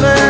love